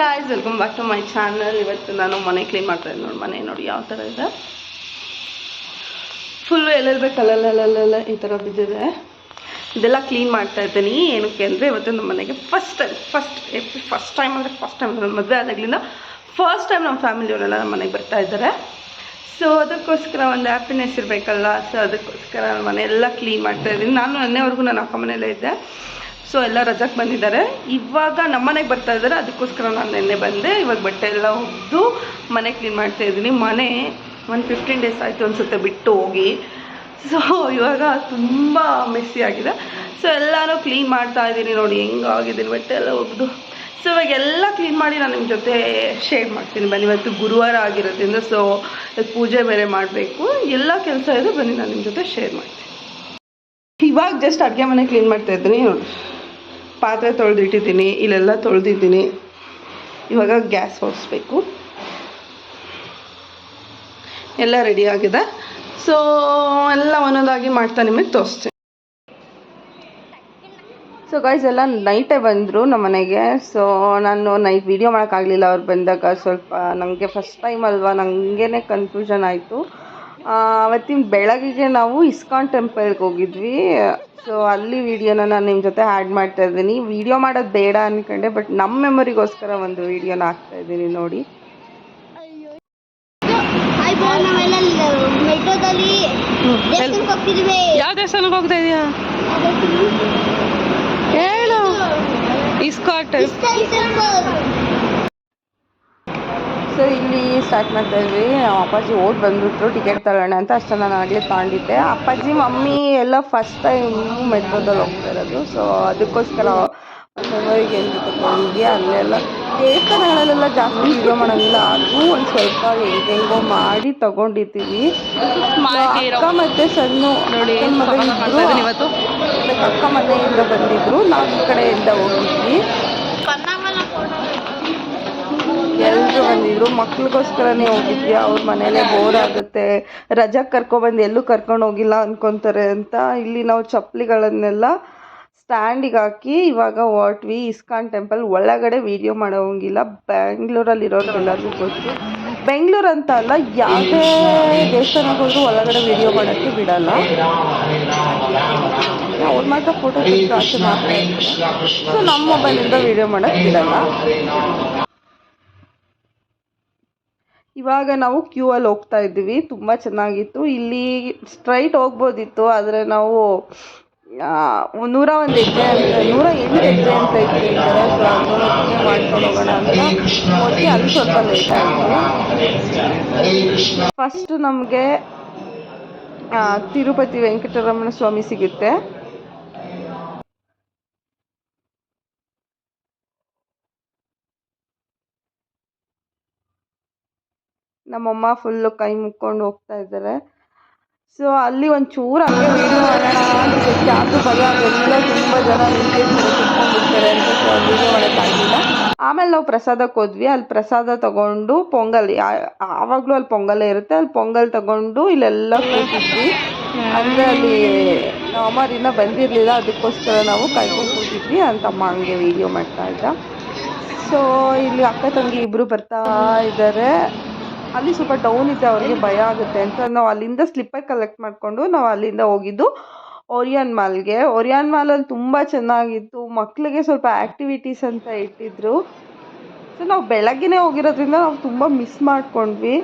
Guys welcome back to my channel ಇವತ್ತು ನಾನು ಮನೆ ಕ್ಲೀನ್ ಮಾಡ್ತಾ ಇದ್ದೀನಿ ನೋಡಿ, ಮನೆ ನೋಡಿ ಯಾವ ಥರ ಇದೆ. ಫುಲ್ಲು ಎಲ್ಲೆಲ್ಲ ಅಲ್ಲಲ್ಲೆಲ್ಲ ಈ ಥರ ಬಿದ್ದಿದೆ. ಇದೆಲ್ಲ ಕ್ಲೀನ್ ಮಾಡ್ತಾ ಇದ್ದೀನಿ. ಏನಕ್ಕೆ ಅಂದರೆ ಇವತ್ತು ನಮ್ಮ ಮನೆಗೆ first time first first time ಅಂದರೆ ಫಸ್ಟ್ ಟೈಮ್ ನನ್ನ ಮದುವೆ ಆದಾಗಲಿಂದ ಫಸ್ಟ್ ಟೈಮ್ ನಮ್ಮ ಫ್ಯಾಮಿಲಿಯವರೆಲ್ಲ ನಮ್ಮ ಮನೆಗೆ ಬರ್ತಾ ಇದ್ದಾರೆ. ಸೊ ಅದಕ್ಕೋಸ್ಕರ ಒಂದು ಹ್ಯಾಪಿನೆಸ್ ಇರಬೇಕಲ್ಲ. ಸೊ ಅದಕ್ಕೋಸ್ಕರ ನಾನು ಮನೆ ಎಲ್ಲ ಕ್ಲೀನ್ ಮಾಡ್ತಾ ಇದ್ದೀನಿ. ನಾನು ನೆನ್ನೆವರೆಗೂ ನಾನು ಅಕ್ಕ ಮನೆಯಲ್ಲೇ ಇದ್ದೆ. ಸೊ ಎಲ್ಲ ರಜಕ್ಕೆ ಬಂದಿದ್ದಾರೆ. ಇವಾಗ ನಮ್ಮ ಮನೆಗೆ ಬರ್ತಾ ಇದ್ದಾರೆ. ಅದಕ್ಕೋಸ್ಕರ ನಾನು ನಿನ್ನೆ ಬಂದೆ. ಇವಾಗ ಬಟ್ಟೆ ಎಲ್ಲ ಒಗೆದು ಮನೆ ಕ್ಲೀನ್ ಮಾಡ್ತಾ ಇದ್ದೀನಿ. ಮನೆ ಒಂದು ಫಿಫ್ಟೀನ್ ಡೇಸ್ ಆಯಿತು ಅನಿಸುತ್ತೆ ಬಿಟ್ಟು ಹೋಗಿ. ಸೊ ಇವಾಗ ತುಂಬ ಮೆಸ್ಸಿ ಆಗಿದೆ. ಸೊ ಎಲ್ಲನೂ ಕ್ಲೀನ್ ಮಾಡ್ತಾ ಇದ್ದೀನಿ ನೋಡಿ. ಹೆಂಗಾಗಿದ್ದೀನಿ ಬಟ್ಟೆ ಎಲ್ಲ ಒಗೆದು. ಸೊ ಇವಾಗ ಎಲ್ಲ ಕ್ಲೀನ್ ಮಾಡಿ ನಾನು ನಿಮ್ಮ ಜೊತೆ ಶೇರ್ ಮಾಡ್ತೀನಿ. ಬನ್ನಿ, ಇವತ್ತು ಗುರುವಾರ ಆಗಿರೋದ್ರಿಂದ. ಸೊ ಪೂಜೆ ಬೇರೆ ಮಾಡಬೇಕು. ಎಲ್ಲ ಕೆಲಸ ಇದ್ದರೂ ಬನ್ನಿ, ನಾನು ನಿಮ್ಮ ಜೊತೆ ಶೇರ್ ಮಾಡ್ತೀನಿ. ಇವಾಗ ಜಸ್ಟ್ ಅಡುಗೆ ಮನೆ ಕ್ಲೀನ್ ಮಾಡ್ತಾ ಇದ್ದೀನಿ. ನೋಡಿ ಪಾತ್ರೆ ತೊಳೆದಿಟ್ಟಿದ್ದೀನಿ, ಇಲ್ಲೆಲ್ಲ ತೊಳೆದಿದ್ದೀನಿ. ಇವಾಗ ಗ್ಯಾಸ್ ಹೊರಿಸ್ಬೇಕು ಎಲ್ಲ ರೆಡಿ ಆಗಿದೆ. ಸೊ ಎಲ್ಲ ಒಂದೊಂದಾಗಿ ಮಾಡ್ತಾ ನಿಮಗೆ ತೋರಿಸ್ತೀನಿ. ಸೊ ಗೈಸ್ ಎಲ್ಲ ನೈಟೇ ಬಂದರು ನಮ್ಮ ಮನೆಗೆ ಸೊ ನಾನು ನೈಟ್ ವೀಡಿಯೋ ಮಾಡೋಕ್ಕಾಗಲಿಲ್ಲ, ಅವ್ರು ಬಂದಾಗ ಸ್ವಲ್ಪ ನನಗೆ ಫಸ್ಟ್ ಟೈಮ್ ಅಲ್ವಾ ನನಗೇ ಕನ್ಫ್ಯೂಷನ್ ಆಯಿತು. ಅವತ್ತಿನ ಬೆಳಗ್ಗೆ ನಾವು ಇಸ್ಕಾನ್ ಟೆಂಪಲ್ಗೆ ಹೋಗಿದ್ವಿ. ಸೊ ಅಲ್ಲಿ ವೀಡಿಯೋನ ನಾನು ನಿಮ್ಮ ಜೊತೆ ಆ್ಯಡ್ ಮಾಡ್ತಾ ಇದ್ದೀನಿ. ವೀಡಿಯೋ ಮಾಡೋದು ಬೇಡ ಅಂದ್ಕೊಂಡೆ ಬಟ್ ನಮ್ಮ ಮೆಮೊರಿಗೋಸ್ಕರ ಒಂದು ವಿಡಿಯೋನ ಹಾಕ್ತಾ ಇದ್ದೀನಿ ನೋಡಿ. ಯಾವ ದೇವಸ್ಥಾನಕ್ಕೆ ಹೋಗ್ತಾ ಇದೆಯಾ? ಹೇಳು. ಇಸ್ಕಾಟ್ ಇಸ್ಕಾನ್ ಟೆಂಪಲ್. ಸೊ ಇಲ್ಲಿ ಸ್ಟಾರ್ಟ್ ಮಾಡ್ತಾ ಇದ್ವಿ ನಮ್ಮ ಅಪ್ಪಾಜಿ ಓಡ್ ಬಂದ್ಬಿಟ್ರು. ಟಿಕೆಟ್ ತಗೊಳ್ಳೋಣ ಅಂತ ಅಷ್ಟು ನಾನು ಆಗಲೇ ತಗೊಂಡಿದ್ದೆ. ಅಪ್ಪಾಜಿ ಮಮ್ಮಿ ಎಲ್ಲ ಫಸ್ಟ್ ಟೈಮ್ ಮೆಟ್ರೋದಲ್ಲಿ ಹೋಗ್ತಾ ಇರೋದು. ಸೊ ಅದಕ್ಕೋಸ್ಕರ ಮೆಮೊರಿಗೆ ಏನು ತಗೊಂಡ್ವಿ ಅಲ್ಲೆಲ್ಲ ದೇವಸ್ಥಾನಗಳಲ್ಲೆಲ್ಲ ಜಾಸ್ತಿ ವೀಡಿಯೋ ಮಾಡೋಂಗಿಲ್ಲ ಅದು ಒಂದು ಸ್ವಲ್ಪ ಹೆಂಗೆಂಗೋ ಮಾಡಿ ತಗೊಂಡಿದ್ದೀವಿ. ಅಕ್ಕ ಮತ್ತೆ ಸಣ್ಣ ಇವತ್ತು. ಅಕ್ಕ ಮನೆಯಿಂದ ಬಂದಿದ್ರು. ನಾವು ಈ ಕಡೆಯಿಂದ ಹೋಗಿದ್ವಿ. ಎಲ್ಲರೂ ಬಂದಿದ್ರು. ಮಕ್ಳಿಗೋಸ್ಕರನೇ ಹೋಗಿದ್ವಿ ಅವ್ರ ಮನೇಲೆ ಬೋರ್ ಆಗುತ್ತೆ. ರಜಾ ಕರ್ಕೊಬಂದು ಎಲ್ಲೂ ಕರ್ಕೊಂಡು ಹೋಗಿಲ್ಲ ಅನ್ಕೊಂತಾರೆ ಅಂತ ಇಲ್ಲಿ ನಾವು ಚಪ್ಪಲಿಗಳನ್ನೆಲ್ಲ ಸ್ಟ್ಯಾಂಡಿಗೆ ಹಾಕಿ ಇವಾಗ ವಾಟ್ ವಿ ಇಸ್ಕಾನ್ ಟೆಂಪಲ್ ಒಳಗಡೆ ವಿಡಿಯೋ ಮಾಡೋಂಗಿಲ್ಲ ಬ್ಯಾಂಗ್ಳೂರಲ್ಲಿ ಇರೋರಿಗೆಲ್ಲರಿಗೂ ಗೊತ್ತು. ಬೆಂಗಳೂರು ಅಂತ ಅಲ್ಲ, ಯಾವುದೇ ದೇವಸ್ಥಾನಕ್ಕೆ ಹೋದ್ರೂ ಒಳಗಡೆ ವಿಡಿಯೋ ಮಾಡೋಕ್ಕೆ ಬಿಡಲ್ಲ. ಅವ್ರು ಮಾತ್ರ ಫೋಟೋ ಸೊ ನಮ್ಮ ಮೊಬೈಲಿಂದ ವಿಡಿಯೋ ಮಾಡೋಕ್ಕೆ ಬಿಡಲ್ಲ. ಇವಾಗ ನಾವು ಕ್ಯೂ ಅಲ್ಲಿ ಹೋಗ್ತಾ ಇದ್ದೀವಿ. ತುಂಬ ಚೆನ್ನಾಗಿತ್ತು. ಇಲ್ಲಿ ಸ್ಟ್ರೈಟ್ ಹೋಗ್ಬೋದಿತ್ತು. ಆದರೆ ನಾವು ನೂರ ಒಂದು ಹೆಜ್ಜೆ ಅಂತ, ನೂರ ಎಂಟು ಹೆಜ್ಜೆ ಅಂತ ಮಾಡ್ಕೊಂಡು ಹೋಗೋಣ ಅಂತ ಹೋಗಿ ಅಲ್ಲಿ ಸ್ವಲ್ಪ ಲೇಟ್ ಆಯಿತು. ಫಸ್ಟ್ ನಮಗೆ ತಿರುಪತಿ ವೆಂಕಟರಮಣ ಸ್ವಾಮಿ ಸಿಗುತ್ತೆ. ನಮ್ಮಮ್ಮ ಫುಲ್ಲು ಕೈ ಮುಕ್ಕೊಂಡು ಹೋಗ್ತಾ ಇದ್ದಾರೆ. ಸೊ ಅಲ್ಲಿ ಒಂದು ಚೂರು ಹಂಗೆ ವಿಡಿಯೋ ಮಾಡೋಣ ಭಯ, ಅದೆಲ್ಲ ತುಂಬ ಜನ ನಿಂತಿರ್ತಾರೆ ಕುತ್ಕೊಂಡಿರ್ತಾರೆ ಅಂತ ಸೊ ಅಲ್ಲಿ ಮಾಡೋಕ್ಕಾಗಿಲ್ಲ ಆಮೇಲೆ ನಾವು ಪ್ರಸಾದಕ್ಕೆ ಹೋದ್ವಿ. ಅಲ್ಲಿ ಪ್ರಸಾದ ತಗೊಂಡು ಪೊಂಗಲ್ ಆವಾಗಲೂ ಅಲ್ಲಿ ಪೊಂಗಲೇ ಇರುತ್ತೆ. ಅಲ್ಲಿ ಪೊಂಗಲ್ ತಗೊಂಡು ಇಲ್ಲೆಲ್ಲ ಕೂತಿದ್ವಿ. ಅಂದರೆ ಅಲ್ಲಿ ನಮ್ಮ ಅಮ್ಮ ಇನ್ನೂ ಬಂದಿರಲಿಲ್ಲ. ಅದಕ್ಕೋಸ್ಕರ ನಾವು ಕಾಯ್ಕೊಂಡು ಕೂತಿದ್ವಿ ಅಂತ ಅಮ್ಮ ಹಂಗೆ ವೀಡಿಯೋ ಮಾಡ್ತಾ ಇದ್ದ. ಸೊ ಇಲ್ಲಿ ಅಕ್ಕ ತಂಗಿ ಇಬ್ಬರು ಬರ್ತಾ ಇದ್ದಾರೆ. ಅಲ್ಲಿ ಸ್ವಲ್ಪ ಡೌನ್ ಇದೆ ಅವರಿಗೆ ಭಯ ಆಗುತ್ತೆ ಅಂತ ನಾವು ಅಲ್ಲಿಂದ ಸ್ಲಿಪ್ಪರ್ ಕಲೆಕ್ಟ್ ಮಾಡಿಕೊಂಡು ನಾವು ಅಲ್ಲಿಂದ ಹೋಗಿದ್ದು ಓರಿಯನ್ ಮಾಲ್ಗೆ ಓರಿಯನ್ ಮಾಲಲ್ಲಿ ತುಂಬ ಚೆನ್ನಾಗಿತ್ತು. ಮಕ್ಕಳಿಗೆ ಸ್ವಲ್ಪ ಆ್ಯಕ್ಟಿವಿಟೀಸ್ ಅಂತ ಇಟ್ಟಿದ್ರು. ಸೊ ನಾವು ಬೆಳಗ್ಗೆನೇ ಹೋಗಿರೋದ್ರಿಂದ ನಾವು ತುಂಬ ಮಿಸ್ ಮಾಡ್ಕೊಂಡ್ವಿ.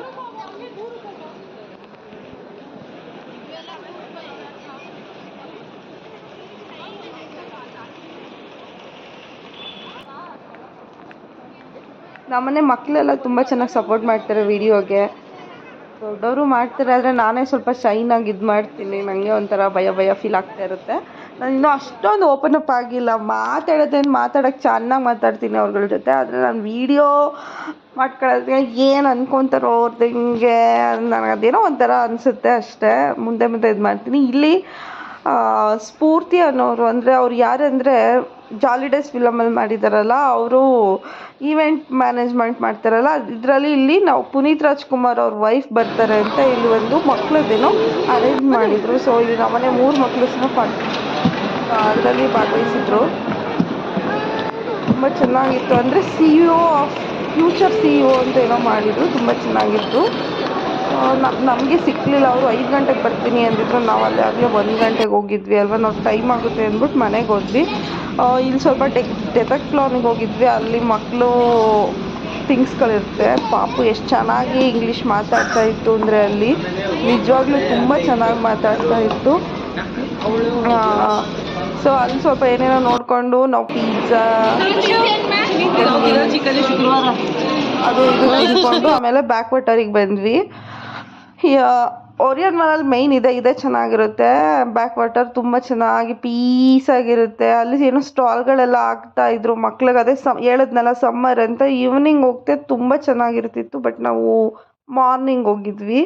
ನಮ್ಮನೆ ಮಕ್ಕಳೆಲ್ಲ ತುಂಬ ಚೆನ್ನಾಗಿ ಸಪೋರ್ಟ್ ಮಾಡ್ತಾರೆ ವಿಡಿಯೋಗೆ ದೊಡ್ಡವರು ಮಾಡ್ತಾರೆ, ಆದರೆ ನಾನೇ ಸ್ವಲ್ಪ ಶೈನಾಗಿ ಇದು ಮಾಡ್ತೀನಿ. ನನಗೆ ಒಂಥರ ಭಯ ಭಯ ಫೀಲ್ ಆಗ್ತಾ ಇರುತ್ತೆ. ನಾನು ಇನ್ನೂ ಅಷ್ಟೊಂದು ಓಪನ್ ಅಪ್ ಆಗಿಲ್ಲ. ಮಾತಾಡೋದೇನು ಮಾತಾಡೋಕ್ಕೆ ಚೆನ್ನಾಗಿ ಮಾತಾಡ್ತೀನಿ ಅವ್ರಗಳ ಜೊತೆ. ಆದರೆ ನಾನು ವೀಡಿಯೋ ಮಾಡ್ಕೊಳ್ಳೋದಕ್ಕೆ ಏನು ಅನ್ಕೊತಾರೋ ಅವ್ರದ್ದು ಹಿಂಗೆ. ನನಗೆ ಅದೇನೋ ಒಂಥರ ಅನಿಸುತ್ತೆ ಅಷ್ಟೇ. ಮುಂದೆ ಮುಂದೆ ಇದು ಮಾಡ್ತೀನಿ. ಇಲ್ಲಿ ಸ್ಫೂರ್ತಿ ಅನ್ನೋರು ಅಂದರೆ ಅವ್ರು ಯಾರಂದರೆ ಜಾಲಿಡೇಸ್ ಫಿಲಮಲ್ಲಿ ಮಾಡಿದ್ದಾರಲ್ಲ ಅವರು ಈವೆಂಟ್ ಮ್ಯಾನೇಜ್ಮೆಂಟ್ ಮಾಡ್ತಾರಲ್ಲ, ಇದರಲ್ಲಿ ಇಲ್ಲಿ ನಾವು ಪುನೀತ್ ರಾಜ್ಕುಮಾರ್ ಅವ್ರ ವೈಫ್ ಬರ್ತಾರೆ ಅಂತ ಇಲ್ಲಿ ಒಂದು ಮಕ್ಳದ್ದೇನೋ ಅರೇಂಜ್ ಮಾಡಿದರು. ಸೊ ಇಲ್ಲಿ ನಮ್ಮನೆ ಮೂರು ಮಕ್ಕಳು ಸಹ ಅದರಲ್ಲಿ ಭಾಗವಹಿಸಿದ್ರು. ತುಂಬ ಚೆನ್ನಾಗಿತ್ತು. ಅಂದರೆ C E O future C E O ಅಂತ ಏನೋ ಮಾಡಿದರು. ತುಂಬ ಚೆನ್ನಾಗಿತ್ತು. ನಮಗೆ ಸಿಕ್ಕಲಿಲ್ಲ ಅವರು ಐದು ಗಂಟೆಗೆ ಬರ್ತೀನಿ ಅಂದಿದ್ರು. ನಾವು ಅಲ್ಲಿ ಆಗಲೇ ಒಂದು ಗಂಟೆಗೆ ಹೋಗಿದ್ವಿ ಅಲ್ವಾ? ನಾವು ಟೈಮ್ ಆಗುತ್ತೆ ಅಂದ್ಬಿಟ್ಟು ಮನೆಗೆ ಹೋದ್ವಿ. ಇಲ್ಲಿ ಸ್ವಲ್ಪ ಡೆಕ್ ಡೆತಕ್ಲಾನಿಗೆ ಹೋಗಿದ್ವಿ. ಅಲ್ಲಿ ಮಕ್ಕಳು ಥಿಂಗ್ಸ್ಗಳಿರುತ್ತೆ. ಪಾಪು ಎಷ್ಟು ಚೆನ್ನಾಗಿ ಇಂಗ್ಲೀಷ್ ಮಾತಾಡ್ತಾ ಇತ್ತು ಅಂದರೆ ಅಲ್ಲಿ ನಿಜವಾಗ್ಲೂ ತುಂಬ ಚೆನ್ನಾಗಿ ಮಾತಾಡ್ತಾ ಇತ್ತು. ಸೊ ಅಲ್ಲಿ ಸ್ವಲ್ಪ ಏನೇನೋ ನೋಡಿಕೊಂಡು ನಾವು ಪಿಜ್ಜಾ ಅದು ಇದು ತಿನ್ಕೊಂಡು ಆಮೇಲೆ ಬ್ಯಾಕ್ ವಾಟರಿಗೆ ಬಂದ್ವಿ. ಓರಿಯನ್ ಮಾಲಲ್ಲಿ ಮೈನ್ ಇದೆ ಇದೇ ಚೆನ್ನಾಗಿರುತ್ತೆ. ಬ್ಯಾಕ್ ವಾಟರ್ ತುಂಬ ಚೆನ್ನಾಗಿ ಪೀಸಾಗಿರುತ್ತೆ ಅಲ್ಲಿ ಏನೋ ಸ್ಟಾಲ್ಗಳೆಲ್ಲ ಆಗ್ತಾ ಇದ್ರು ಮಕ್ಳಿಗೆ ಅದೇ ಸಮ್ ಹೇಳಿದ್ನಲ್ಲ ಸಮ್ಮರ್ ಅಂತ ಈವ್ನಿಂಗ್ ಹೋಗ್ತೆ ತುಂಬ ಚೆನ್ನಾಗಿರ್ತಿತ್ತು ಬಟ್ ನಾವು ಮಾರ್ನಿಂಗ್ ಹೋಗಿದ್ವಿ.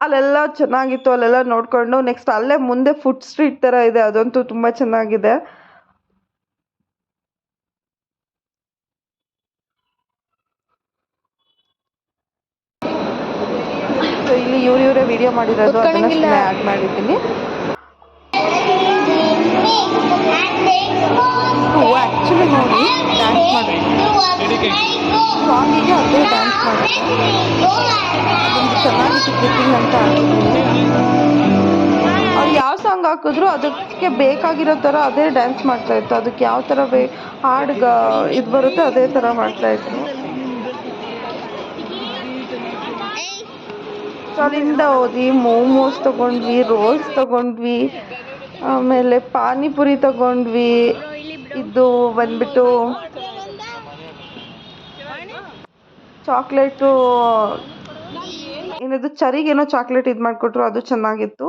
ಅಲ್ಲೆಲ್ಲ ಚೆನ್ನಾಗಿತ್ತು ಅಲ್ಲೆಲ್ಲ ನೋಡಿಕೊಂಡು ನೆಕ್ಸ್ಟ್ ಅಲ್ಲೇ ಮುಂದೆ ಫುಡ್ ಸ್ಟ್ರೀಟ್ ಥರ ಇದೆ ಅದಂತೂ ತುಂಬ ಚೆನ್ನಾಗಿದೆ. ಸೊ ಇಲ್ಲಿ ಇವ್ರು ಇವರೇ ವಿಡಿಯೋ ಮಾಡಿರೋದು ಅದನ್ನ ಆ್ಯಡ್ ಮಾಡಿದ್ದೀನಿ. ಆ್ಯಕ್ಚುಲಿ ನೋಡಿ ಡ್ಯಾನ್ಸ್ ಮಾಡಿದ್ವಿ ಸಾಂಗಿಗೆ ಅದೇ ಡ್ಯಾನ್ಸ್ ಮಾಡುತ್ತೆ ಅದೊಂದು ಚೆನ್ನಾಗಿತ್ತು ಕ್ಲಿಪ್ಪಿಂಗ್ ಅಂತ ಹಾಕಿದ್ದೀನಿ ಅವ್ರು ಯಾವ ಸಾಂಗ್ ಹಾಕಿದ್ರು ಅದಕ್ಕೆ ಬೇಕಾಗಿರೋ ಥರ ಅದೇ ಡ್ಯಾನ್ಸ್ ಮಾಡ್ತಾ ಇತ್ತು. ಅದಕ್ಕೆ ಯಾವ ಥರ ಬೇ ಹಾಡ್ಗ ಇದು ಬರುತ್ತೆ ಅದೇ ಥರ ಮಾಡ್ತಾ ಇತ್ತು ಸೊ ಅಲ್ಲಿಂದ ಹೋದ್ವಿ ಮೋಮೋಸ್ ತಗೊಂಡ್ವಿ, ರೋಲ್ಸ್ ತಗೊಂಡ್ವಿ, ಆಮೇಲೆ ಪಾನಿಪುರಿ ತಗೊಂಡ್ವಿ. ಇದು ಬಂದ್ಬಿಟ್ಟು ಚಾಕ್ಲೇಟು ಏನದು ಚರಿಗೇನೋ ಚಾಕ್ಲೇಟ್ ಇದು ಮಾಡಿಕೊಟ್ರು, ಅದು ಚೆನ್ನಾಗಿತ್ತು.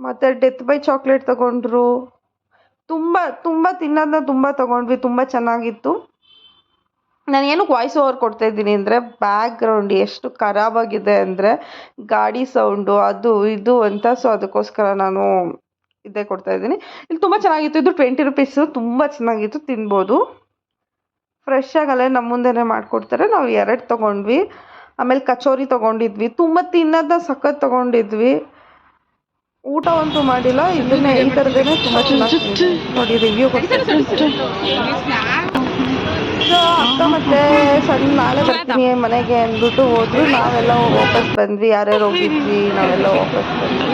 ಮತ್ತು ಡೆತ್ ಬೈ ಚಾಕ್ಲೇಟ್ ತಗೊಂಡ್ರು. ತುಂಬ ತುಂಬ ತಿನ್ನೋದನ್ನ ತುಂಬ ತಗೊಂಡ್ವಿ, ತುಂಬ ಚೆನ್ನಾಗಿತ್ತು. ನಾನು ಏನಕ್ಕೆ ವಾಯ್ಸ್ ಓವರ್ ಕೊಡ್ತಾ ಇದ್ದೀನಿ ಅಂದರೆ ಬ್ಯಾಕ್ಗ್ರೌಂಡ್ ಎಷ್ಟು ಖರಾಬಾಗಿದೆ ಅಂದರೆ ಗಾಡಿ ಸೌಂಡು ಅದು ಇದು ಅಂತ ಸೊ ಅದಕ್ಕೋಸ್ಕರ ನಾನು ಇದೇ ಕೊಡ್ತಾ ಇದ್ದೀನಿ. ಇಲ್ಲಿ ತುಂಬ ಚೆನ್ನಾಗಿತ್ತು. ಇದು ಟ್ವೆಂಟಿ ರುಪೀಸು ತುಂಬ ಚೆನ್ನಾಗಿತ್ತು. ತಿನ್ಬೋದು. ಫ್ರೆಶ್ ಆಗಲ್ಲೇ ನಮ್ಮ ಮುಂದೆನೇ ಮಾಡಿಕೊಡ್ತಾರೆ. ನಾವು ಎರಡು ತೊಗೊಂಡ್ವಿ. ಆಮೇಲೆ ಕಚೋರಿ ತೊಗೊಂಡಿದ್ವಿ. ತುಂಬ ತಿನ್ನೋದನ್ನ ಸಖತ್ ತೊಗೊಂಡಿದ್ವಿ. ಊಟ ಅಂತೂ ಮಾಡಿಲ್ಲ. ಇದನ್ನೇ ಈ ತುಂಬ ಚೆನ್ನಾಗಿ. ನೋಡಿ ರಿವ್ಯೂ ಸೊ ಅಕ್ಕ ಮತ್ತೆ ಸಣ್ಣ ನಾಳೆ ಬರ್ತೀನಿ ಮನೆಗೆ ಅಂದ್ಬಿಟ್ಟು ಹೋದ್ರು ನಾವೆಲ್ಲ ವಾಪಸ್ ಬಂದ್ವಿ. ಯಾರ್ಯಾರು ಹೋಗಿದ್ವಿ ನಾವೆಲ್ಲ ವಾಪಸ್ ಬಂದ್ವಿ.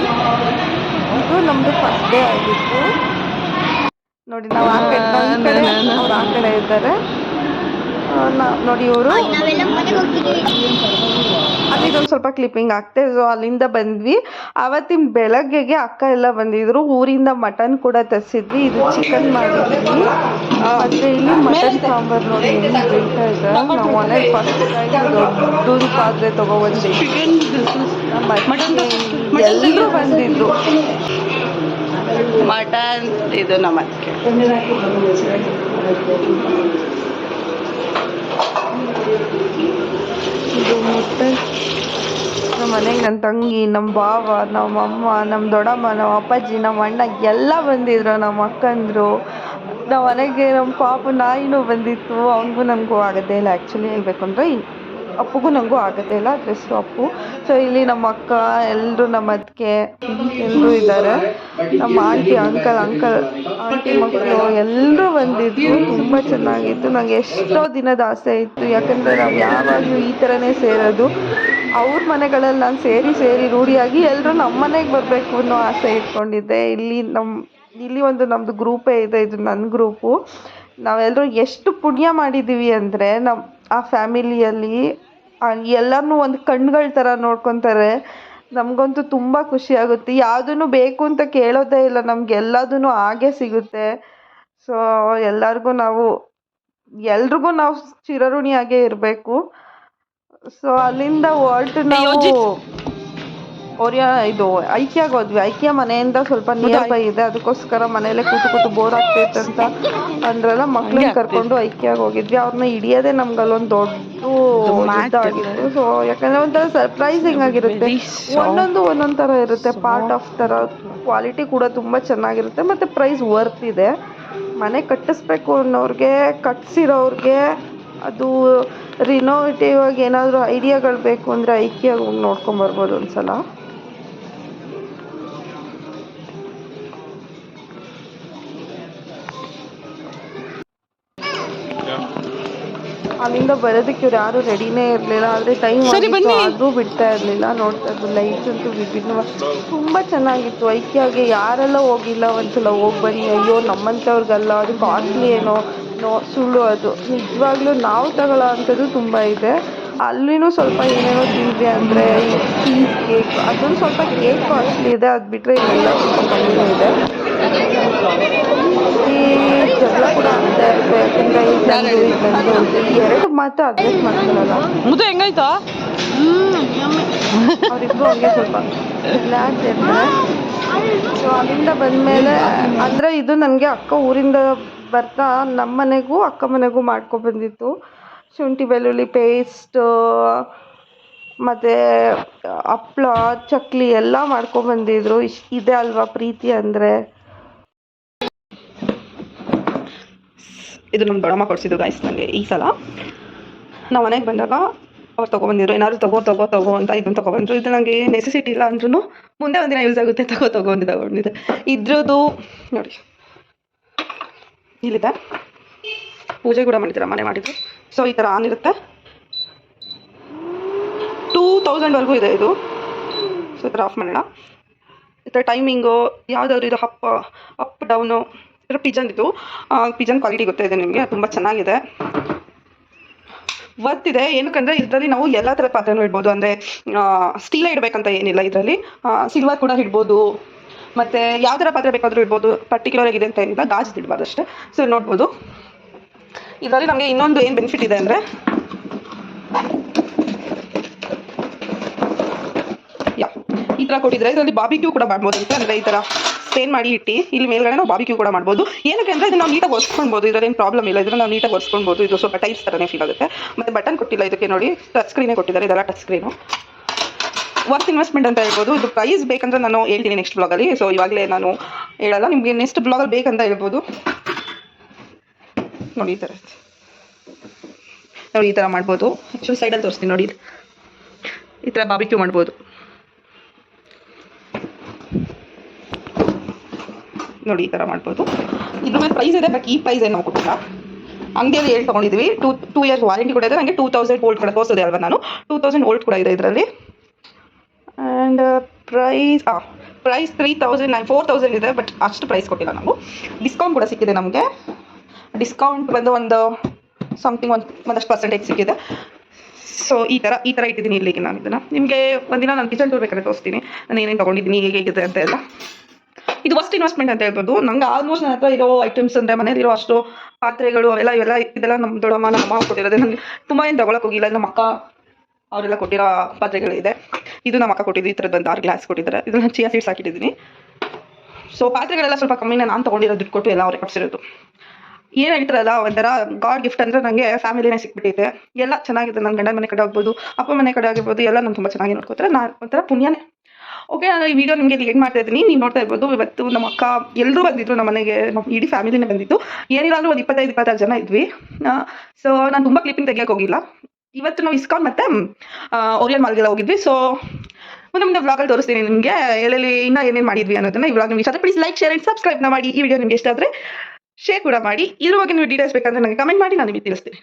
ಇದು ನಮ್ದು ಫಸ್ಟ್ ಡೇ ಆಗಿತ್ತು. ನೋಡಿ ನಾವು ಆ ಕಡೆ ಅವ್ರು ಆ ಕಡೆ ಇದ್ದಾರೆ. ನೋಡಿ ಇವರು. ನಾವೆಲ್ಲ ಒಂದು ಸ್ವಲ್ಪ ಕ್ಲಿಪ್ಪಿಂಗ್ ಆಗ್ತೆ ಸೊ ಅಲ್ಲಿಂದ ಬಂದ್ವಿ. ಅವತ್ತಿನ ಬೆಳಗ್ಗೆಗೆ ಅಕ್ಕ ಎಲ್ಲ ಬಂದಿದ್ರು. ಊರಿಂದ ಮಟನ್ ಕೂಡ ತರಿಸಿದ್ವಿ. ಇದು ಚಿಕನ್ ಮಾಡಿದ್ವಿ. ಮತ್ತೆ ಇಲ್ಲಿ ಮಟನ್ ಸಾಂಬಾರ್ ನೋಡಿ ಬೇಯ್ತಾ ಇದೆ. ನಾವು ಮನೇಲಿ ಫಸ್ಟ್ ಪಾತ್ರೆ ತಗೊಬಂದ್ವಿ ಎಲ್ಲರೂ ಬಂದಿದ್ರು. ಮಟನ್ ಇದು ನಮ್ಮ ಇದು ಮುಟ್ಟೆ ನಮ್ಮ ಮನೆಗೆ ನನ್ನ ತಂಗಿ ನಮ್ಮ ಬಾವ ನಮ್ಮ ಅಮ್ಮ ನಮ್ಮ ದೊಡ್ಡಮ್ಮ ನಮ್ಮ ಅಪ್ಪಾಜಿ ನಮ್ಮ ಅಣ್ಣ ಎಲ್ಲ ಬಂದಿದ್ರು ನಮ್ಮ ಅಕ್ಕಂದರು. ನಮ್ಮ ಮನೆಗೆ ನಮ್ಮ ಪಾಪು ನಾಯಿನೂ ಬಂದಿತ್ತು. ಅವನಿಗೂ ನನಗೂ ಆಗೋದೇ ಇಲ್ಲ. ಆ್ಯಕ್ಚುಲಿ ಹೇಳ್ಬೇಕು ಅಂದರೆ ಅಪ್ಪಗೂ ನನಗೂ ಆಗೋದೇ ಇಲ್ಲ ಜಸ್ಟ್ ಅಪ್ಪು. ಸೊ ಇಲ್ಲಿ ನಮ್ಮ ಅಕ್ಕ ಎಲ್ಲರೂ ನಮ್ಮ ಅದಕ್ಕೆ ಎಲ್ಲರೂ ಇದ್ದಾರೆ. ನಮ್ಮ ಆಂಟಿ, ಅಂಕಲ್ ಅಂಕಲ್, ಆಂಟಿ ಮಕ್ಕಳು ಎಲ್ಲರೂ ಬಂದಿದ್ರು, ತುಂಬ ಚೆನ್ನಾಗಿತ್ತು. ನನಗೆ ಎಷ್ಟೋ ದಿನದ ಆಸೆ ಇತ್ತು, ಯಾಕಂದರೆ ನಾವು ಯಾವಾಗಲೂ ಈ ಥರನೇ ಸೇರೋದು. ಅವ್ರ ಮನೆಗಳಲ್ಲಿ ನಾನು ಸೇರಿ ಸೇರಿ ರೂಢಿಯಾಗಿ ಎಲ್ಲರೂ ನಮ್ಮ ಮನೆಗೆ ಬರಬೇಕು ಅನ್ನೋ ಆಸೆ ಇಟ್ಕೊಂಡಿದ್ದೆ. ಇಲ್ಲಿ ನಮ್ಮ ಇಲ್ಲಿ ಒಂದು ನಮ್ಮದು ಗ್ರೂಪೇ ಇದೆ, ಇದು ನನ್ನ ಗ್ರೂಪು. ನಾವೆಲ್ಲರೂ ಎಷ್ಟು ಪುಣ್ಯ ಮಾಡಿದ್ದೀವಿ ಅಂದರೆ ನಮ್ಮ ಆ ಫ್ಯಾಮಿಲಿಯಲ್ಲಿ ಎಲ್ಲರನ್ನೂ ಒಂದು ಕಣ್ಗಳ ಥರ ನೋಡ್ಕೊತಾರೆ. ನಮಗಂತೂ ತುಂಬ ಖುಷಿ ಆಗುತ್ತೆ. ಯಾವುದನ್ನು ಬೇಕು ಅಂತ ಕೇಳೋದೇ ಇಲ್ಲ. ನಮ್ಗೆ ಎಲ್ಲದೂ ಹಾಗೆ ಸಿಗುತ್ತೆ. ಸೊ ಎಲ್ಲರಿಗೂ ನಾವು, ಎಲ್ರಿಗೂ ನಾವು ಚಿರಋಣಿಯಾಗೇ ಇರಬೇಕು. ಸೊ ಅಲ್ಲಿಂದ ಹೊರ್ಟು ನಾವು ಓರಿಯಾ ಇದು ಐಕ್ಯಾಗ ಹೋದ್ವಿ. ಐಕ್ಯ ಮನೆಯಿಂದ ಸ್ವಲ್ಪ ನಿಯರ್ ಬೈ ಇದೆ. ಅದಕ್ಕೋಸ್ಕರ ಮನೆಯಲ್ಲೇ ಕೂತು ಕೂತು ಬೋರ್ ಆಗ್ತೈತೆ ಅಂತ ಅಂದ್ರೆಲ್ಲ ಮಕ್ಳನ್ನ ಕರ್ಕೊಂಡು ಐಕ್ಯಾಗ ಹೋಗಿದ್ವಿ. ಅವ್ರನ್ನ ಹಿಡಿಯೋದೇ ನಮ್ಗೆ ಅಲ್ಲೊಂದು ದೊಡ್ಡ ಮ್ಯಾಟ್ ಆಗಿತ್ತು. ಸೊ ಯಾಕಂದ್ರೆ ಒಂಥರ ಸರ್ಪ್ರೈಸಿಂಗ್ ಆಗಿರುತ್ತೆ ಒಂದೊಂದು ಒಂದೊಂದು ಥರ ಇರುತ್ತೆ. ಪಾರ್ಟ್ ಆಫ್ ಥರ ಕ್ವಾಲಿಟಿ ಕೂಡ ತುಂಬ ಚೆನ್ನಾಗಿರುತ್ತೆ. ಮತ್ತು ಪ್ರೈಸ್ ವರ್ತ್ ಇದೆ. ಮನೆ ಕಟ್ಟಿಸ್ಬೇಕು ಅನ್ನೋರಿಗೆ ಕಟ್ಸಿರೋರ್ಗೆ ಅದು ರಿನೋವೇಟಿವ್ ಆಗಿ ಏನಾದರೂ ಐಡಿಯಾಗಳು ಬೇಕು ಅಂದರೆ ಐಕ್ಯಾಗ ಹೋಗಿ ನೋಡ್ಕೊಂಬರ್ಬೋದು ಒಂದ್ಸಲ. ಅಲ್ಲಿಂದ ಬರೋದಕ್ಕೆ ಇವ್ರು ಯಾರು ರೆಡಿನೇ ಇರಲಿಲ್ಲ. ಆದರೆ ಟೈಮ್ ಬನ್ನಿ. ಆದರೂ ಬಿಡ್ತಾ ಇರಲಿಲ್ಲ. ನೋಡ್ತಾ ಇದ್ದು ಲೈಟ್ ಅಂತೂ ವಿಭಿನ್ನ ತುಂಬ ಚೆನ್ನಾಗಿತ್ತು. ಐಕ್ಯಾಗೆ ಯಾರೆಲ್ಲ ಹೋಗಿಲ್ಲ ಒಂದ್ಸಲ ಹೋಗಿ ಬನ್ನಿ. ಅಯ್ಯೋ ನಮ್ಮಂಥವ್ರಿಗಲ್ಲ ಅದು ಕಾಸ್ಟ್ಲಿ ಏನೋ ನೋ ಸುಳ್ಳು ಅದು. ನಿಜವಾಗ್ಲೂ ನಾವು ತಗೊಳ್ಳೋ ಅಂಥದ್ದು ತುಂಬ ಇದೆ. ಅಲ್ಲಿನೂ ಸ್ವಲ್ಪ ಏನೇನೋ ತಿಂದ್ವಿ ಅಂದರೆ ಈ ಚೀಸ್ ಕೇಕ್ ಅದೊಂದು ಸ್ವಲ್ಪ ಕೇಕ್ ಕಾಸ್ಟ್ಲಿ ಇದೆ. ಅದು ಬಿಟ್ಟರೆ ಇಲ್ಲೆಲ್ಲ ಸ್ವಲ್ಪ ಕಮ್ಮಿ ಇದೆ. ಈ ಜಗಳ ಕೂಡ ಇರುತ್ತೆ ಯಾಕಂದ್ರೆ ಈ ಎರಡು ಮಾತು ಅಡ್ಜಸ್ಟ್ ಮಾಡ್ಕೊಳ್ಳಲ್ಲ ಮುದ್ದು ಹೆಂಗಾಯ್ತಾ? ಅವರಿಬ್ರು ಹಂಗೆ ಸ್ವಲ್ಪ ಇರ್ತಾರೆ ಸೊ ಅಲ್ಲಿಂದ ಬಂದಮೇಲೆ ಅಂದರೆ ಇದು ನನಗೆ ಅಕ್ಕ ಊರಿಂದ ಬರ್ತಾ ನಮ್ಮ ಮನೆಗೂ, ಅಕ್ಕ ಮನೆಗೂ ಮಾಡ್ಕೊ ಬಂದಿತ್ತು. ಶುಂಠಿ, ಬೆಳ್ಳುಳ್ಳಿ ಪೇಸ್ಟ್ ಮತ್ತು ಹಪ್ಳ, ಚಕ್ಲಿ ಎಲ್ಲ ಮಾಡ್ಕೊಬಂದಿದ್ರು ಇಶ್ ಇದೆ ಅಲ್ವಾ ಪ್ರೀತಿ ಅಂದರೆ? ಇದು ನಮ್ಮ ದೊಡ್ಡಮ್ಮ ಕೊಡಿಸಿದ್ದು ಗಾಯ್ಸ್ ನನಗೆ ಈ ಸಲ. ನಾವು ಮನೆಗೆ ಬಂದಾಗ ಅವ್ರು ತೊಗೊಬಂದಿದ್ರು, ಏನಾದ್ರು ತಗೋ ತಗೋ ತಗೋ ಅಂತ ಇದನ್ನು ತೊಗೊಬಂದ್ರು. ಇದು ನನಗೆ ನೆಸೆಸಿಟಿ ಇಲ್ಲ ಅಂದ್ರೂ ಮುಂದೆ ಒಂದಿನ ಯೂಸ್ ಆಗುತ್ತೆ, ತಗೋ ತಗೋ ಅಂತ ತಗೊಂಡಿದ್ದೆ ಇದ್ರದ್ದು ನೋಡಿ. ಇಲ್ಲಿದೆ. ಪೂಜೆ ಕೂಡ ಮಾಡಿದ್ದೀರ, ಮನೆ ಮಾಡಿದ್ರು ಸೊ ಈ ಥರ ಆನ್ ಇರುತ್ತೆ. ಟೂ ತೌಸಂಡ್ವರೆಗೂ ಇದೆ ಇದು. ಸೊ ಈ ಥರ ಆಫ್ ಮಾಡೋಣ. ಈ ಥರ ಟೈಮಿಂಗು ಯಾವುದಾದ್ರು ಇದು ಅಪ್ ಅಪ್ ಡೌನು ಇದರ ಪಿಜನ್ ಇದು. ಪಿಜನ್ ಕ್ವಾಲಿಟಿ ಗೊತ್ತಿದೆ ನಿಮಗೆ, ತುಂಬ ಚೆನ್ನಾಗಿದೆ. ವರ್ತ್ ಇದೆ, ಏನಕ್ಕಂದ್ರೆ ಇದರಲ್ಲಿ ನಾವು ಎಲ್ಲ ಥರ ಪಾತ್ರೆನೂ ಇಡ್ಬೋದು. ಅಂದರೆ ಸ್ಟೀಲೇ ಇಡಬೇಕಂತ ಏನಿಲ್ಲ ಇದರಲ್ಲಿ. ಸಿಲ್ವರ್ ಕೂಡ ಇಡ್ಬೋದು. ಮತ್ತು ಯಾವ ಥರ ಪಾತ್ರೆ ಬೇಕಾದರೂ ಇಡ್ಬೋದು. ಪರ್ಟಿಕ್ಯುಲರ್ ಆಗಿದೆ ಅಂತ ಏನಿಲ್ಲ ಗಾಜ್ ಇಡ್ಬಾರ್ದು ಅಷ್ಟೇ. ಸೊ ನೋಡ್ಬೋದು. ಇದರಲ್ಲಿ ನಮಗೆ ಇನ್ನೊಂದು ಏನು ಬೆನಿಫಿಟ್ ಇದೆ ಅಂದರೆ, ಯಾ, ಈ ಥರ ಕೊಟ್ಟಿದ್ರೆ ಇದರಲ್ಲಿ ಬಾಬಿಕ್ಯೂ ಕೂಡ ಮಾಡ್ಬೋದು ಅಂತ ಅಂದರೆ ಈ ಥರ ಸ್ಟೇನ್ ಮಾಡಿ ಇಟ್ಟು, ಇಲ್ಲಿ ಮೇಲ್ಗಡೆ ನಾವು ಬಾಬಿಕ್ಯೂ ಕೂಡ ಮಾಡ್ಬೋದು. ಏನಕ್ಕೆ ಅಂದರೆ ಇದನ್ನ ನಾವು ನೀಟಾಗಿ ಒರೆಸ್ಕೊಳ್ಬೋದು. ಇದರಲ್ಲಿ ಪ್ರಾಬ್ಲಮ್ ಇಲ್ಲ. ಇದನ್ನ ನಾವು ನೀಟಾಗಿ ಒರೆಸ್ಕೊಳ್ಬೋದು. ಇದು ಸ್ವಲ್ಪ ಟೈಪ್ಸ್ ಥರನೇ ಫೀಲ್ ಆಗುತ್ತೆ. ಮತ್ತೆ ಬಟನ್ ಕೊಟ್ಟಿಲ್ಲ ಇದಕ್ಕೆ ನೋಡಿ. ಟಚ್ ಸ್ಕ್ರೀನೇ ಕೊಟ್ಟಿದ್ದಾರೆ. ಇದೆಲ್ಲ ಟಚ್ ಸ್ಕ್ರೀನು ವರ್ತ್ ಇನ್ವೆಸ್ಟ್ಮೆಂಟ್ ಅಂತ ಹೇಳ್ಬೋದು. ಇದು ಪ್ರೈಸ್ ಬೇಕಂದ್ರೆ ನಾನು ಹೇಳ್ತೀನಿ ನೆಕ್ಸ್ಟ್ ಬ್ಲಾಗಲ್ಲಿ ಸೊ ಇವಾಗಲೇ ನಾನು ಹೇಳಲ್ಲ. ನಿಮಗೆ ನೆಕ್ಸ್ಟ್ ಬ್ಲಾಗಲ್ಲಿ ಬೇಕಂತ ಹೇಳ್ಬೋದು. ನೋಡಿ ಈ ಥರ ನೋಡಿ ಈ ಥರ ಮಾಡ್ಬೋದು. ಆ್ಯಕ್ಚುಲಿ ಸೈಡಲ್ಲಿ ತೋರಿಸ್ತೀನಿ ನೋಡಿ. ಈ ಥರ ಬಾಬಿಕ್ಯೂ ಮಾಡ್ಬೋದು. ನೋಡಿ ಈ ಥರ ಮಾಡ್ಬೋದು. ಇದ್ರ ಮೇಲೆ ಪ್ರೈಸ್ ಇದೆ ಬಟ್ ಈ ಪ್ರೈಸ್ ಏನು ನಾವು ಕೊಟ್ಟಿಲ್ಲ ಅಂಗಡಿಯಲ್ಲಿ ಹೇಳಿ ತೊಗೊಂಡಿದ್ವಿ ಟೂ ಟೂ ಇಯರ್ಸ್ ವಾರಂಟಿ ಕೂಡ ಇದೆ. ನನಗೆ ಟೂ ತೌಸಂಡ್ ಓಲ್ಡ್ ಕೂಡ ತೋರಿಸಿದೆ ಅಲ್ವಾ ನಾನು? ಟೂ ತೌಸಂಡ್ ಓಲ್ಡ್ ಕೂಡ ಇದೆ ಇದರಲ್ಲಿ. ಆ್ಯಂಡ್ ಪ್ರೈಸ್ ಹಾಂ price three thousand nine four thousand ಇದೆ ಬಟ್ ಅಷ್ಟು ಪ್ರೈಸ್ ಕೊಟ್ಟಿಲ್ಲ ನಾವು. ಡಿಸ್ಕೌಂಟ್ ಕೂಡ ಸಿಕ್ಕಿದೆ ನಮಗೆ. ಡಿಸ್ಕೌಂಟ್ ಬಂದು ಒಂದು ಸಮಥಿಂಗ್ ಒಂದು, ಒಂದಷ್ಟು ಪರ್ಸೆಂಟೇಜ್ ಸಿಕ್ಕಿದೆ. ಸೊ ಈ ಥರ ಈ ಥರ ಇಟ್ಟಿದ್ದೀನಿ ಇಲ್ಲಿಗೆ ನಾನು ಇದನ್ನು. ನಿಮಗೆ ಒಂದಿನ ನಾನು ಕಿಚನ್ ಟೂರ್ ಬೇಕಾದ್ರೆ ತೋರಿಸ್ತೀನಿ. ನಾನು ಏನೇನು ತೊಗೊಂಡಿದ್ದೀನಿ, ಹೇಗೆ ಹೇಗಿದೆ ಅಂತ ಎಲ್ಲ. ಇದು ವಸ್ತು ಇನ್ವೆಸ್ಟ್ಮೆಂಟ್ ಅಂತ ಹೇಳ್ಬೋದು. ನಂಗೆ ಆಲ್ಮೋಸ್ಟ್ ನನ್ನ ಹತ್ರ ಇರೋ ಐಟಮ್ಸ್ ಮನೇಲಿ ಇರೋ ಅಷ್ಟು ಪಾತ್ರೆಗಳು ಅವೆಲ್ಲ, ಇವೆಲ್ಲ, ಇದೆಲ್ಲ ನಮ್ಮ ದೊಡ್ಡಮ್ಮ ನಮ್ಮ ಅಮ್ಮ ಕೊಟ್ಟಿರೋದು. ನನಗೆ ತುಂಬಾ ಏನು ತಗೊಳಕ್ ಹೋಗಿಲ್ಲ. ನಮ್ಮ ಅಕ್ಕ ಅವರೆಲ್ಲ ಕೊಟ್ಟಿರೋ ಪಾತ್ರೆಗಳಿದೆ. ಇದು ನಮ್ಮ ಅಕ್ಕ ಕೊಟ್ಟಿದ್ದು, ಈ ಥರದ್ದು ಒಂದು ಆರು ಗ್ಲಾಸ್ ಕೊಟ್ಟಿದ್ದಾರೆ. ಇದನ್ನ ಚಿಯಾ ಸೀಡ್ಸ್ ಹಾಕಿಟ್ಟಿದ್ದೀನಿ. ಸೊ ಪಾತ್ರೆಗಳೆಲ್ಲ ಸ್ವಲ್ಪ ಕಮ್ಮಿನೇ ನಾನು ತೊಗೊಂಡಿರೋ ದುಡ್ಡು ಕೊಟ್ಟು ಎಲ್ಲ ಅವ್ರಿಗೆ ಕೊಡಿಸಿರೋದು. ಏನು ಹೇಳ್ತಾರಲ್ಲ, ಒಂಥರ ಗಾಡ್ ಗಿಫ್ಟ್ ಅಂದರೆ ನನಗೆ ಫ್ಯಾಮಿಲಿನೇ ಸಿಕ್ಬಿಟ್ಟಿದೆ ಎಲ್ಲ ಚೆನ್ನಾಗಿದೆ. ನನ್ನ ಗಂಡ ಮನೆ ಕಡೆ ಆಗ್ಬೋದು ಅಪ್ಪ ಮನೆ ಕಡೆ ಆಗಿರ್ಬೋದು, ಎಲ್ಲ ನಾನು ತುಂಬ ಚೆನ್ನಾಗಿ ನೋಡ್ಕೋತಾರೆ. ನಾನು ಒಂಥರ ಪುಣ್ಯನೇ. ಓಕೆ ನಾನು ಈ ವಿಡಿಯೋ ನಿಮಗೆ ಲೇಟ್ ಮಾಡ್ತಾ ಇದ್ದೀನಿ. ನೀವು ನೋಡ್ತಾ ಇರ್ಬೋದು, ಇವತ್ತು ನಮ್ಮ ಅಕ್ಕ ಎಲ್ಲರೂ ಬಂದಿದ್ರು ನಮ್ಮ ಮನೆಗೆ, ನಮ್ಮ ಇಡೀ ಫ್ಯಾಮಿಲಿನೇ ಬಂದಿತ್ತು ಏನಿಲ್ಲ ಅಂದ್ರೆ ಒಂದು ಇಪ್ಪತ್ತೈದು, ಇಪ್ಪತ್ತಾರು ಜನ ಇದ್ವಿ. ಸೊ ನಾನು ತುಂಬ ಕ್ಲಿಪ್ಪಿಂಗ್ ತೆಗಿಯೋಕೆ ಹೋಗಿಲ್ಲ. ಇವತ್ತು ನಾವು ಇಸ್ಕಾನ್ ಮತ್ತೆ ಓರಿಯನ್ ಮಾಲ್ಗೆಲ್ಲ ಹೋಗಿದ್ವಿ. ಸೊ ಮುಂದೆ ಮುಂದೆ ವ್ಲಾಗಲ್ಲಿ ತೋರಿಸ್ತೀನಿ ನಿಮಗೆ ಎಲ್ಲೆಲ್ಲಿ ಇನ್ನೂ ಏನೇನು ಮಾಡಿದ್ವಿ ಅನ್ನೋದನ್ನ ಈ ವ್ಲಾಗ್ ನಿಮ್ಗೆ ಇಷ್ಟ ಪ್ಲೀಸ್ ಲೈಕ್ ಶೇರ್ ಆ್ಯಂಡ್ ಸಬ್ಸ್ಕ್ರೈಬ್ನ ಮಾಡಿ. ಈ ವಿಡಿಯೋ ನಿಮಗೆ ಇಷ್ಟ ಆದರೆ ಶೇರ್ ಕೂಡ ಮಾಡಿ. ಇದ್ರ ಬಗ್ಗೆ ನೀವು ಡೀಟೇಲ್ಸ್ ಬೇಕಂದ್ರೆ ನನಗೆ ಕಮೆಂಟ್ ಮಾಡಿ, ನಾನು ನಿಮಗೆ ತಿಳಿಸ್ತೀನಿ.